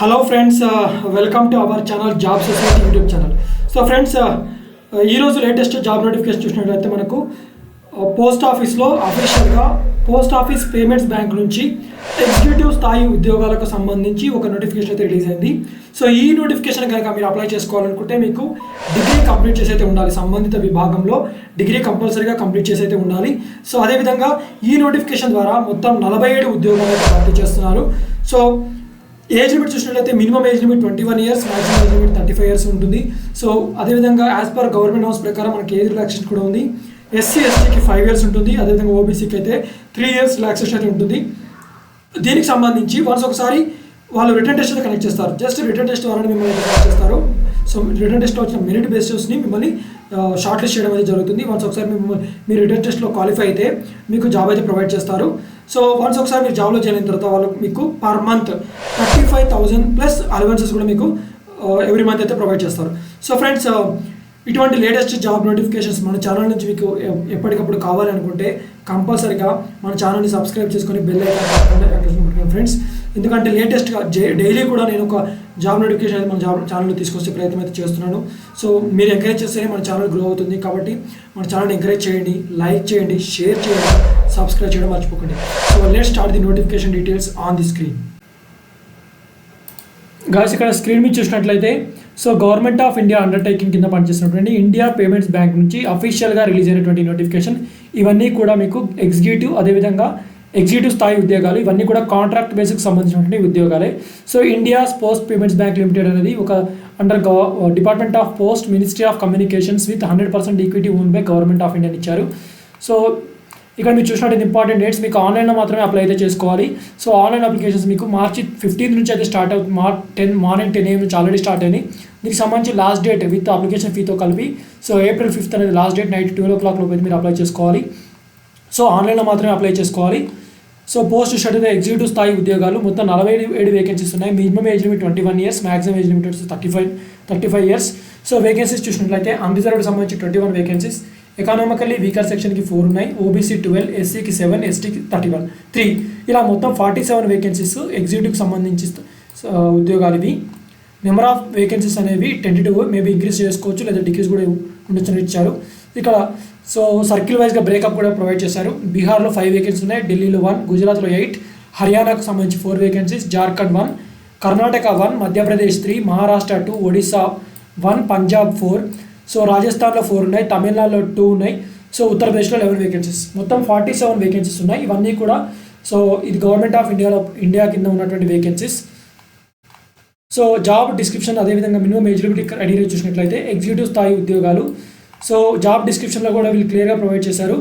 Hello friends welcome to our channel job society YouTube channel so friends ఈరోజు latest job notification చూసినట్లయితే మనకు post ఆఫీస్లో అఫీషియల్గా post office payments bank నుంచి executive స్థాయి ఉద్యోగాలకు సంబంధించి ఒక నోటిఫికేషన్ అయితే రిలీజ్ అయింది. సో ఈ నోటిఫికేషన్ కనుక మీరు అప్లై చేసుకోవాలనుకుంటే మీకు డిగ్రీ కంప్లీట్ చేసి అయితే ఉండాలి. సంబంధిత విభాగంలో డిగ్రీ కంపల్సరీగా కంప్లీట్ చేసి అయితే ఉండాలి. సో అదేవిధంగా ఈ నోటిఫికేషన్ ద్వారా మొత్తం నలభై ఏడు ఉద్యోగాలు అయితే భర్తీ చేస్తున్నారు. సో ఏజ్ లిమిట్ చూసినట్లయితే minimum age limit twenty one years maximum age limit thirty five years ఉంటుంది. సో అదేవిధంగా యాజ్ పర్ గవర్నమెంట్ హౌస్ ప్రకారం మనకి ఏజ్ రిలాక్సేషన్ కూడా ఉంది. ఎస్సీ ఎస్టీకి ఫైవ్ ఇయర్స్ ఉంటుంది. అదేవిధంగా ఓబీసీకి అయితే త్రీ ఇయర్స్ రిలాక్సేషన్ అయితే ఉంటుంది. దీనికి సంబంధించి వన్స్ ఒకసారి వాళ్ళు రిటర్న్ టెస్ట్ కనెక్ట్ చేస్తారు. జస్ట్ రిటర్న్ టెస్ట్ ద్వారా మిమ్మల్ని కనెక్ట్ చేస్తారు. సో రిటర్న్ టెస్ట్లో వచ్చిన మెరిట్ బేసిస్ని మిమ్మల్ని షార్ట్ లిస్ట్ చేయడం అనేది జరుగుతుంది. వన్స్ ఒకసారి మిమ్మల్ని మీరు రిటర్న్ టెస్ట్లో క్వాలిఫై అయితే మీకు జాబ్ అయితే ప్రొవైడ్ చేస్తారు. సో వన్స్ ఒకసారి మీరు జాబ్లో చేరిన తర్వాత వాళ్ళు మీకు per month thirty five thousand plus allowances కూడా మీకు ఎవ్రీ మంత్ అయితే ప్రొవైడ్ చేస్తారు. సో ఫ్రెండ్స్ ఇటువంటి లేటెస్ట్ జాబ్ నోటిఫికేషన్స్ మన ఛానల్ నుంచి మీకు ఎప్పటికప్పుడు కావాలనుకుంటే కంపల్సరీగా మన ఛానల్ని సబ్స్క్రైబ్ చేసుకొని బెల్ ఐకాన్ ఫ్రెండ్స్. ఎందుకంటే లేటెస్ట్గా డైలీ కూడా నేను ఒక జాబ్ నోటిఫికేషన్ అయితే మన జాబ్ ఛానల్లో తీసుకొచ్చే ప్రయత్నం అయితే చేస్తున్నాను. సో మీరు ఎంకరేజ్ చేస్తేనే మన ఛానల్ గ్రో అవుతుంది. కాబట్టి మన ఛానల్ ఎంకరేజ్ చేయండి లైక్ చేయండి షేర్ చేయండి సబ్స్క్రైబ్ చేయడం మర్చిపోకండి. So let start the notification details on the screen guys ఇక్కడ స్క్రీన్ మీద చూసినట్లయితే so government of India undertaking కింద పనిచేస్తున్నటువంటి ఇండియా పేమెంట్స్ బ్యాంక్ నుంచి అఫీషియల్గా రిలీజ్ అయినటువంటి నోటిఫికేషన్ ఇవన్నీ కూడా మీకు ఎగ్జిక్యూటివ్ అదేవిధంగా ఎగ్జిక్యూటివ్ స్థాయి ఉద్యోగాలు ఇవన్నీ కూడా కాంట్రాక్ట్ బేసిక్ సంబంధించినటువంటి ఉద్యోగాలే. So India's post payments bank limited అనేది ఒక under department of post ministry of communications with hundred percent equity own by government of India ఇచ్చారు. సో ఇక్కడ మీరు చూసినట్టు ఇంపార్టెంట్ డేట్స్ మీకు ఆన్లైన్లో మాత్రమే అప్లై అయితే చేసుకోవాలి. సో ఆన్లైన్ అప్లికేషన్స్ మీకు మార్చి ఫిఫ్టీన్త్ నుంచి అయితే స్టార్ట్ అవుతుంది మార్ టెన్ మార్నింగ్ టెన్ ఏఎం నుంచి ఆల్రెడీ స్టార్ట్ అయినాయి. దీనికి సంబంధించి లాస్ట్ డేట్ విత్ అప్లికేషన్ ఫీతో కలిపి సో ఏప్రిల్ ఫిఫ్త్ అనేది last date night twelve o'clock లోపు అయితే మీరు అప్లై చేసుకోవాలి. సో ఆన్లైన్లో మాత్రమే అప్లై చేసుకోవాలి. సో పోస్ట్ షెడ్యూల్ ఎగ్జిక్యూటివ్ స్థాయి ఉద్యోగాలు మొత్తం నలభై ఏడు వేకెన్సీస్ ఉన్నాయి. Minimum age limit twenty one years maximum age limit thirty five thirty five years so vacancies చూసినట్లయితే అన్రిజర్వ్డ్ సంబంధించి twenty one vacancies economically weaker సెక్షన్కి ఫోర్ ఉన్నాయి. ఓబీసీ ట్వెల్వ్ ఎస్సీకి సెవెన్ ఎస్టీకి థర్టీ వన్ త్రీ ఇలా మొత్తం ఫార్టీ సెవెన్ వేకెన్సీస్ ఎగ్జిక్యూటివ్కి సంబంధించి ఉద్యోగాలు ఇవి. నెంబర్ ఆఫ్ వేకెన్సీస్ అనేవి టెంటేటివ్ మేబీ ఇంక్రీజ్ చేసుకోవచ్చు లేదా డిక్రీజ్ కూడా ఉండొచ్చని ఇచ్చారు. ఇక్కడ సో సర్కిల్ వైజ్గా బ్రేకప్ కూడా ప్రొవైడ్ చేశారు. బీహార్లో ఫైవ్ వేకెన్సీ ఉన్నాయి ఢిల్లీలో వన్ గుజరాత్లో ఎయిట్ హర్యానాకు సంబంధించి four vacancies Jharkhand one Karnataka one Madhya Pradesh three Maharashtra two Odisha one Punjab four so రాజస్థాన్లో ఫోర్ ఉన్నాయి తమిళనాడులో టూ ఉన్నాయి సో ఉత్తరప్రదేశ్లో లెవెన్ వేకెన్సీస్ మొత్తం ఫార్టీ సెవెన్ వేకెన్సీస్ ఉన్నాయి. ఇవన్నీ కూడా సో ఇది గవర్నమెంట్ ఆఫ్ ఇండియాలో ఇండియా కింద ఉన్నటువంటి వేకెన్సీస్ సో జాబ్ డిస్క్రిప్షన్ అదేవిధంగా మినిమం ఎలిజిబిలిటీ లిమిట్ చూసినట్లయితే ఎగ్జిక్యూటివ్ స్థాయి ఉద్యోగాలు సో జాబ్ డిస్క్రిప్షన్లో కూడా వీళ్ళు క్లియర్గా ప్రొవైడ్ చేశారు.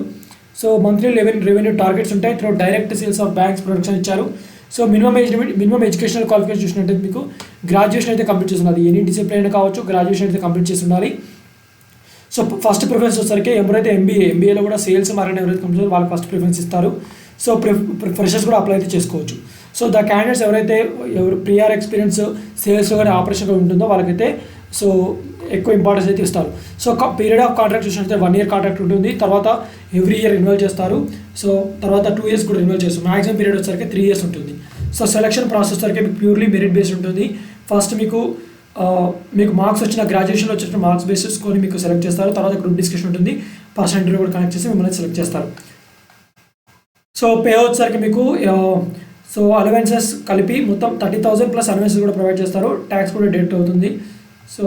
So monthly eleven revenue targets ఉంటాయి. Through direct sales of banks production ఇచ్చారు. So minimum age minimum educational qualification చూసినట్టే మీకు గ్రాడ్యుయేషన్ అయితే కంప్లీట్ చేస్తున్నది ఉండాలి ఎనీ డిసిప్లైన్ కావచ్చు గ్రాడ్యుయేషన్ అయితే కంప్లీట్ చేసి ఉండాలి. సో ఫస్ట్ ప్రిఫరెన్స్ వచ్చేసరికి ఎవరైతే ఎంబీఏ ఎంబీఏలో కూడా సేల్స్ మార్కెట్ ఎవరైతే కంప్లీట్ వాళ్ళకి ఫస్ట్ ప్రిఫరెన్స్ ఇస్తారు. సో ఫ్రెషర్స్ కూడా అప్లై అయితే చేసుకోవచ్చు. సో ద క్యాండిడేట్స్ ఎవరైతే ఎవరు ప్రియర్ ఎక్స్పీరియన్స్ సేల్స్ కానీ ఆపరేషన్గా ఉంటుందో వాళ్ళకైతే సో ఎక్కువ ఇంపార్టెన్స్ అయితే ఇస్తారు. సో పీరియడ్ ఆఫ్ కాంట్రాక్ట్ చూసినట్లయితే వన్ ఇయర్ కాంట్రాక్ట్ ఉంటుంది. తర్వాత ఎవ్రీ ఇయర్ ఇన్వాల్వ్ చేస్తారు. సో తర్వాత టూ ఇయర్స్ కూడా ఇన్వాల్వ్ చేస్తారు. మాక్సిమం పీరియడ్ వచ్చేసరికి త్రీ ఇయర్స్ ఉంటుంది. సో సెలక్షన్ ప్రాసెస్ సరికి మీకు ప్యూర్లీ మెరిట్ బేస్డ్ ఉంటుంది. ఫస్ట్ మీకు మీకు మార్క్స్ వచ్చిన గ్రాడ్యుయేషన్లో వచ్చిన మార్క్స్ బేసిస్ కొని మీకు సెలెక్ట్ చేస్తారు. తర్వాత గ్రూప్ డిస్కషన్ ఉంటుంది. పర్సనల్ ఇంటర్వ్యూ కూడా కనెక్ట్ చేసి మిమ్మల్ని సెలెక్ట్ చేస్తారు. సో పే వచ్చేసరికి మీకు సో అలవెన్సెస్ కలిపి మొత్తం థర్టీ థౌసండ్ ప్లస్ అలవెన్సెస్ కూడా ప్రొవైడ్ చేస్తారు. ట్యాక్స్ కూడా డెట్ అవుతుంది. సో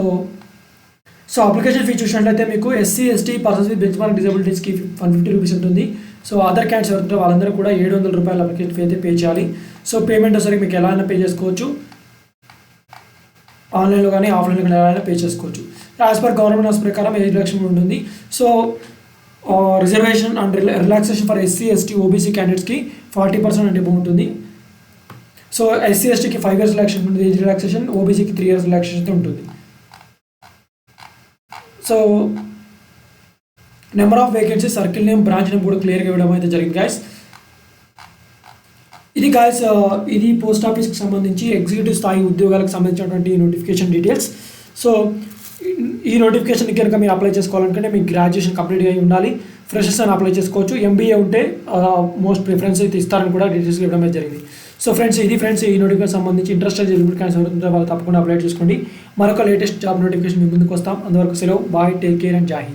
సో అప్లికేషన్ ఫీ చూసినట్లయితే మీకు SC ST persons with benchmark డిజబిలిటీస్కి one fifty rupees ఉంటుంది. సో అదర్ క్యాండ్స్ ఎవరుంటారో వాళ్ళందరూ కూడా ఏడు వందల రూపాయల అప్లికేషన్ ఫీ అయితే పే చేయాలి. సో పేమెంట్ వచ్చేసరికి మీకు ఎలా అయినా పే చేసుకోవచ్చు. ఆన్లైన్లో కానీ ఆఫ్లైన్లో కానీ ఎలా అయినా పే చేసుకోవచ్చు. యాజ్ పర్ గవర్నమెంట్ హౌస్ ప్రకారం ఏజ్ రిలాక్షన్ ఉంటుంది. So reservation and relaxation for SC ST OBC క్యాండిడేట్స్కి ఫార్టీ పర్సెంట్ అంటే ఉంటుంది సో ఎస్సీ ఎస్టీకి ఫైవ్ ఇయర్స్ రిలాక్సేషన్ ఉంటుంది ఏజ్ రిలాక్సేషన్ ఓబీసీకి త్రీ ఇయర్స్ రిలాక్సేషన్ ఉంటుంది. So number of vacancy circle name branch name కూడా క్లియర్గా ఇవ్వడం అయితే జరిగింది గాయస్ ఇది గాయస్ uh, ఇది పోస్ట్ ఆఫీస్కి సంబంధించి ఎగ్జిక్యూటివ్ స్థాయి ఉద్యోగాలకు సంబంధించినటువంటి నోటిఫికేషన్ డీటెయిల్స్ సో ఈ నోటిఫికేషన్ కనుక మీరు అప్లై చేసుకోవాలనుకుంటే మీకు గ్రాడ్యుయేషన్ కంప్లీట్ అయి ఉండాలి. ఫ్రెషర్స్ అని అప్లై చేసుకోవచ్చు. ఎంబీఏ ఉంటే uh, మోస్ట్ ప్రిఫరెన్స్ అయితే ఇస్తారని కూడా డీటెయిల్స్ ఇవ్వడం అయితే జరిగింది. సో ఫ్రెండ్స్ ఇది ఫ్రెండ్స్ ఈ నోటిఫికేషన్ సంబంధించి ఇంట్రెస్ట్ ఎలిజిబిలిటీ క్యాన్స్ ఎవరైతే వాళ్ళు తప్పకుండా అప్లై చేసుకోండి. మరొక లేటెస్ట్ జాబ్ నోటిఫికేషన్ మీ ముందుకు వస్తాం. అందువరకు సెలవు. Bye take care and Jahi